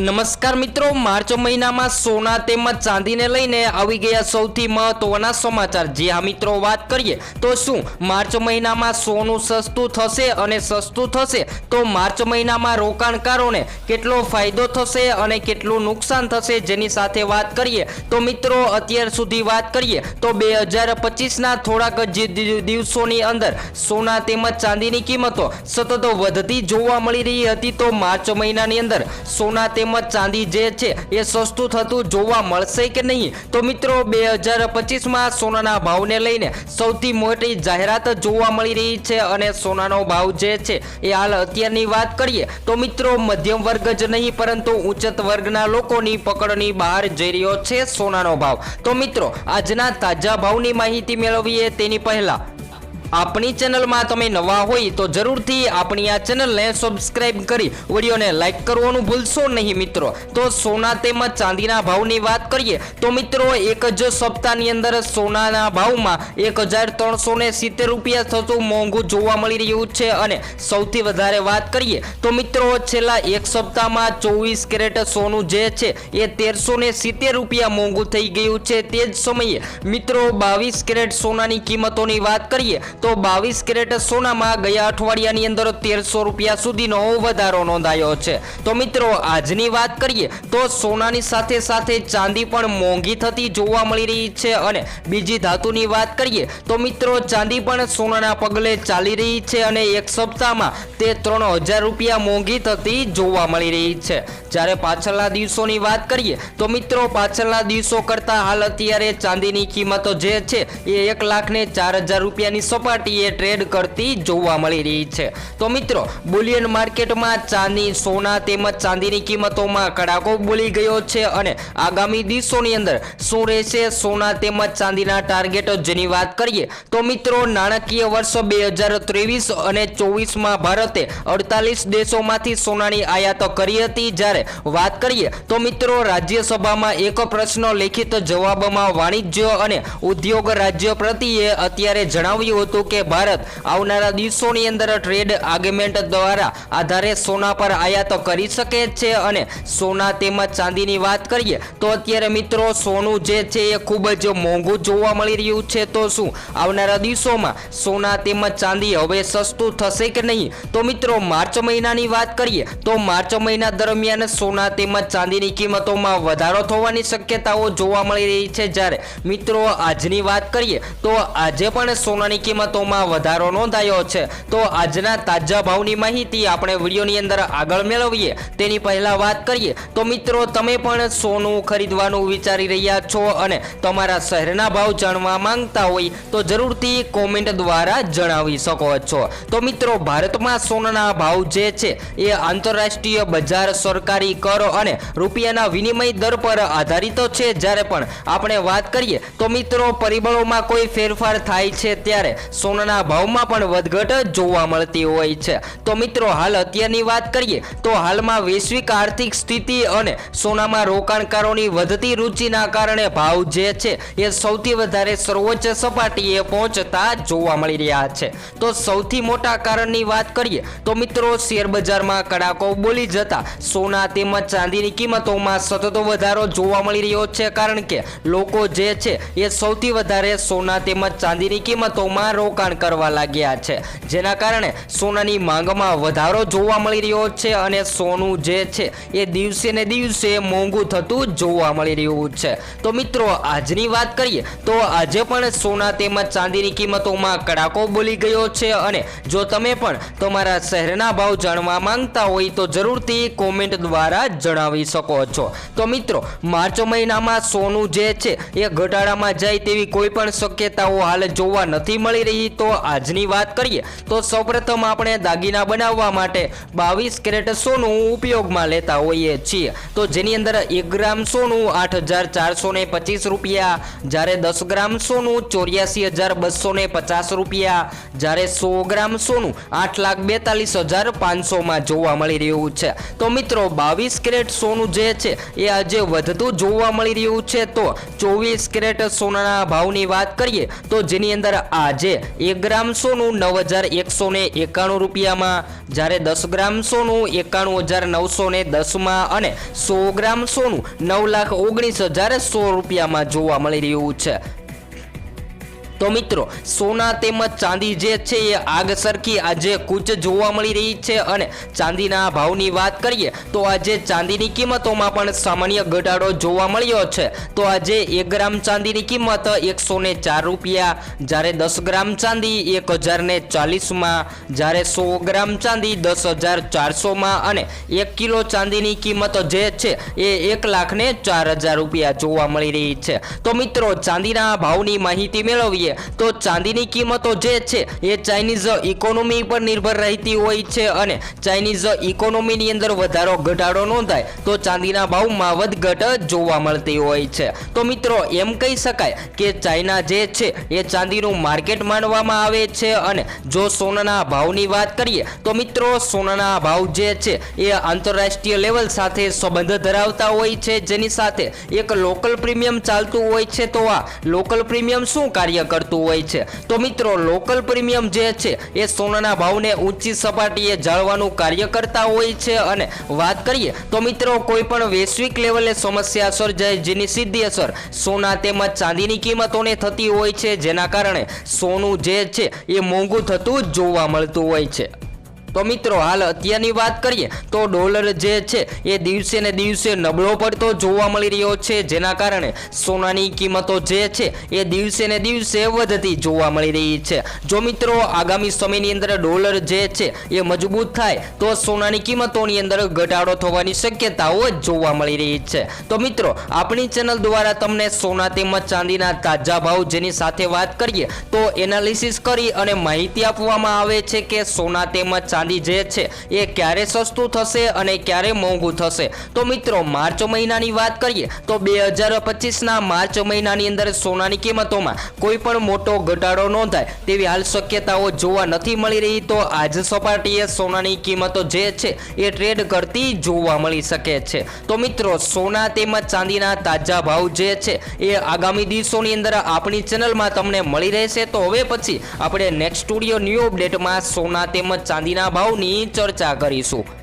નમસ્કાર મિત્રો, માર્ચ મહિનામાં સોના તેમજ ચાંદીને લઈને આવી ગયા સૌથી મહત્વના સમાચાર. જે આ મિત્રો, વાત કરીએ તો શું? માર્ચ મહિનામાં સોનું સસ્તું થશે અને સસ્તું થશે? તો માર્ચ મહિનામાં રોકાણકારોને કેટલો ફાયદો થશે અને કેટલું નુકસાન થશે? જેની સાથે વાત કરીએ તો મિત્રો, અત્યાર સુધી વાત કરીએ તો બે હજાર પચીસના થોડાક જ દિવસોની અંદર સોના તેમજ ચાંદીની કિંમતો સતત વધતી જોવા મળી રહી હતી. તો માર્ચ મહિનાની અંદર સોના તેમજ ચાંદી જે છે એ સસ્તું થતું જોવા મળશે કે નહીં? તો મિત્રો, બે હજાર પચીસમાં સોનાના ભાવને લઈને સૌથી મોટી જાહેરાત જોવા મળી રહી છે અને સોનાનો ભાવ જે છે એ હાલ અત્યારની વાત કરીએ તો મિત્રો, મધ્યમ વર્ગ જ નહીં, પરંતુ ઉચ્ચત વર્ગના લોકોની પકડની બહાર જઈ રહ્યો છે સોનાનો ભાવ. તો મિત્રો, આજના તાજા ભાવની માહિતી મેળવીએ તેની પહેલા આપણી ચેનલમાં તમે નવા હોય તો જરૂરથી આપણી આ ચેનલને સબસ્ક્રાઇબ કરી વિડીયોને લાઇક કરવાનું ભૂલશો નહીં મિત્રો. તો સોના તેમજ ચાંદીના ભાવની વાત કરીએ તો મિત્રો એક જ સપ્તાહની અંદર સોનાના ભાવમાં એક હજાર ત્રણસો સિત્તેર રૂપિયા થતું મોંઘું જોવા મળી રહ્યું છે અને સૌથી વધારે વાત કરીએ તો મિત્રો છેલ્લા એક સપ્તાહમાં ચોવીસ કેરેટ સોનું જે છે એ તેરસો સિત્તેર રૂપિયા મોંઘું થઈ ગયું છે. તે જ સમયે મિત્રો બાવીસ કેરેટ સોનાની કિંમતોની વાત કરીએ તો બાવીસ કેરેટ સોનામાં ગયા અઠવાડિયાની અંદર તેરસો રૂપિયા સુધીનો વધારો નોંધાયો છે. તો મિત્રો, આજની વાત કરીએ તો સોનાની સાથે સાથે ચાંદી પણ મોંઘી થતી જોવા મળી રહી છે અને બીજી ધાતુની વાત કરીએ તો મિત્રો, ચાંદી પણ સોનાના પગલે ચાલી રહી છે અને એક સપ્તાહમાં તે ત્રણ હજાર રૂપિયા મોંઘી થતી જોવા મળી રહી છે. જ્યારે પાછળના દિવસોની વાત કરીએ તો મિત્રો, પાછળના દિવસો કરતાં હાલ અત્યારે ચાંદીની કિંમતો જે છે એ એક લાખ ને ચાર હજાર રૂપિયાની સપાટીએ ટ્રેડ કરતી જોવા મળી રહી છે. તો મિત્રો, બુલિયન માર્કેટમાં ચાંદી, સોના તેમજ ચાંદીની કિંમતોમાં કડાકો બોલી ગયો છે અને આગામી દિવસોની અંદર શું રહેશે, સોના તેમજ ચાંદીના ટાર્ગેટ જેની વાત કરીએ, તો મિત્રો, નાણાકીય વર્ષ બે અને ચોવીસમાં ભારતે અડતાલીસ દેશોમાંથી સોનાની આયાત કરી હતી. જ્યારે વાત કરીએ, તો મિત્રો, રાજ્યસભામાં એક પ્રશ્ન લેખિત જવાબમાં વાણિજ્ય અને ઉદ્યોગ રાજ્ય પ્રતિએ અત્યારે જણાવ્યું હતું કે ભારત આવનારા દિવસોની અંદર ટ્રેડ આર્ગ્યુમેન્ટ દ્વારા આધારે સોના પર આયાત કરી શકે છે અને સોના તેમજ ચાંદીની વાત કરીએ તો અત્યારે મિત્રો સોનું જે છે એ ખૂબ જ મોંઘું જોવા મળી રહ્યું છે. તો શું આવનારા દિવસોમાં સોના તેમજ ચાંદી હવે સસ્તું થશે કે નહીં? તો મિત્રો માર્ચ મહિનાની વાત કરીએ તો માર્ચ મહિના દરમિયાન સોના તેમજ ચાંદીની કિંમતોમાં વધારો થવાની શક્યતાઓ જોવા મળી રહી છે. જ્યારે મિત્રો આજની વાત કરીએ તો આજે પણ સોનાની કિંમતોમાં વધારો નોંધાયો છે. તો આજના તાજા ભાવની માહિતી આપણે વિડીયોની અંદર આગળ મેળવીએ. તેની પહેલા વાત કરીએ. તો મિત્રો, તમે પણ સોનું ખરીદવાનું વિચારી રહ્યા છો અને તમારા શહેરના ભાવ જાણવા માંગતા હોય તો જરૂરથી કોમેન્ટ દ્વારા જણાવી શકો છો. તો મિત્રો, ભારતમાં સોનાના ભાવ જે છે એ આંતરરાષ્ટ્રીય બજાર સરકારી કર અને રૂપિયાના વિનિમય દર પર આધારિત છે. જ્યારે પણ આપણે વાત કરીએ, તો મિત્રો, પરિબળોમાં કોઈ ફેરફાર થાય છે ત્યારે સોનાના ભાવમાં પણ વધઘટ જોવા મળતી હોય છે. તો મિત્રો, હાલ અત્યારની વાત કરીએ, તો હાલમાં વૈશ્વિક આર્થિક સ્થિતિ અને સોનામાં રોકાણકારોની વધતી રુચિના કારણે ભાવ જે છે એ સૌથી વધારે સર્વોચ્ચ સપાટીએ પહોંચતા જોવા મળી રહ્યા છે. તો સૌથી મોટા કારણની વાત કરીએ, તો મિત્રો શેર બજારમાં કડાકો બોલી જતા સોના તેમજ ચાંદીની કિંમતોમાં સતત વધારો જોવા મળી રહ્યો છે. કારણ કે લોકો જે છે એ સૌથી વધારે સોના તેમજ ચાંદીની કિંમતોમાં રોકાણ કરવા લાગ્યા છે. જેના કારણે સોનાની માંગમાં વધારો જોવા મળી રહ્યો છે અને સોનું જે છે એ દિવસે ને દિવસે મોંઘું થતું જોવા મળી રહ્યું છે. તો મિત્રો, આજની વાત કરીએ તો આજે પણ સોના તેમજ ચાંદીની કિંમતોમાં કડાકો બોલી ગયો છે અને જો તમે પણ તમારા શહેરના ભાવ જાણવા માંગતા હોય તો જરૂરથી કોમેન્ટ દ્વારા જણાવી શકો છો. તો મિત્રો, માર્ચ મહિનામાં સોનું જે છે એ ઘટાડામાં જાય તેવી કોઈ પણ શક્યતાઓ હાલ જોવા નથી મળી રહી તો આજની વાત કરીએ તો સૌપ્રથમ આપણે દાગીના બનાવવા માટે બાવીસ કેરેટ સોનું ઉપયોગમાં લેતા હોઈએ છીએ. તો જેની અંદર એક ગ્રામ સોનું આઠ હજાર ચારસો ને પચીસ રૂપિયા, જ્યારે દસ ગ્રામ સોનું ચોર્યાસી હજાર બસો ને પચાસ રૂપિયા, જ્યારે સો ગ્રામ સોનું આઠ લાખ બેતાલીસ હજાર પાંચસોમાં જોવા મળી રહ્યું છે. તો મિત્રો, બાવીસ કેરેટ સોનું જે છે, એ આજે વધતું જોવા મળી રહ્યું છે. તો ચોવીસ કેરેટ સોનાના ભાવની વાત કરીએ તો જેની અંદર આજે એક ગ્રામ સોનું નવ હજાર એકસો ને એકાણું રૂપિયામાં, જ્યારે દસ ગ્રામ સોનું એકાણું હજાર નવસો ને દસમાં અને સો ગ્રામ સોનું નવ લાખ ઓગણીસ હજાર સો રૂપિયામાં જોવા મળી રહ્યું છે. તો મિત્રો, સોના તેમજ ચાંદી જે છે એ આગ સરખી આજે કૂચ જોવા મળી રહી છે અને ચાંદીના ભાવની વાત કરીએ, તો આજે ચાંદીની કિંમતોમાં પણ સામાન્ય ઘટાડો જોવા મળ્યો છે. તો આજે એક ગ્રામ ચાંદીની કિંમત એકસો ચાર રૂપિયા, જ્યારે દસ ગ્રામ ચાંદી એક હજાર ને ચાલીસમાં, જ્યારે સો ગ્રામ ચાંદી દસ હજાર ચારસોમાં અને એક કિલો ચાંદીની કિંમત જે છે એ એક લાખ ને ચાર હજાર રૂપિયા જોવા મળી રહી છે. તો મિત્રો, ચાંદીના ભાવની માહિતી મેળવીએ તો ચાંદીની કિંમતો જે છે, એ ચાઇનીઝ ઇકોનોમી પર નિર્ભર રહેતી હોય છે અને ચાઇનીઝ ઇકોનોમીની અંદર વધારો ઘટાડો નોંધાય, તો ચાંદીના ભાવમાં વધઘટ જોવા મળતી હોય છે. તો મિત્રો, એમ કહી શકાય કે ચાઇના જે છે, એ ચાંદીનું માર્કેટ માનવામાં આવે છે અને જો સોનાના ભાવની વાત કરીએ, તો મિત્રો, સોનાના ભાવ જે છે, એ આંતરરાષ્ટ્રીય લેવલ સાથે સંબંધ ધરાવતા હોય છે. જેની સાથે એક લોકલ પ્રીમિયમ ચાલતું હોય છે. તો આ લોકલ પ્રીમિયમ શું કાર્ય કરતું હોય છે. તો મિત્રો લોકલ પ્રીમિયમ જે છે, એ સોનાના ભાવને ઊંચી સપાટીએ જાળવાનું કાર્ય કરતા હોય છે. અને વાત કરીએ, તો મિત્રો, કોઈ પણ વૈશ્વિક લેવલે સમસ્યા સર્જાય જેની સીધી અસર સોના તેમજ ચાંદીની કિંમતોને થતી હોય છે. જેના કારણે સોનું જે છે, એ મોંઘું થતું જોવા મળતું હોય છે. તો મિત્રો, હાલ અત્યારની વાત કરીએ તો ડોલર જે છે, એ દિવસે ને દિવસે નબળો પડતો જોવા મળી રહ્યો છે. જેના કારણે સોનાની કિંમતો જે છે, એ દિવસે ને દિવસે વધતી જોવા મળી રહી છે. જો મિત્રો, આગામી સમયની અંદર ડોલર જે છે, એ મજબૂત થાય, તો સોનાની કિંમતોની અંદર ઘટાડો થવાની શક્યતાઓ જોવા મળી રહી છે. તો મિત્રો, આપણી ચેનલ દ્વારા તમને સોના તેમજ ચાંદીના તાજા ભાવ જેની સાથે વાત કરીએ, તો એનાલિસિસ કરી અને માહિતી આપવામાં આવે છે કે સોના તેમજ ચાંદી જે છે, એ ક્યારે સસ્તું થશે અને ક્યારે મોંઘું થશે? તો મિત્રો, માર્ચ મહિનાની વાત કરીએ, તો બે હજાર પચીસના માર્ચ મહિનાની અંદર સોનાની કિંમતોમાં કોઈ પણ મોટો ઘટાડો નોંધાય તેવી હાલ શક્યતાઓ જોવા નથી મળી રહી. તો આજ સપાટીએ સોનાની કિંમતો જે છે, એ ટ્રેડ કરતી જોવા મળી શકે છે. તો મિત્રો, સોના તેમજ ચાંદીના તાજા ભાવ જે છે, એ આગામી દિવસોની અંદર આપણી ચેનલમાં તમને મળી રહેશે. તો હવે પછી આપણે નેક્સ્ટ સ્ટુડિયો ન્યૂ અપડેટમાં સોના તેમજ ચાંદીના ભાવની ચર્ચા કરીશું.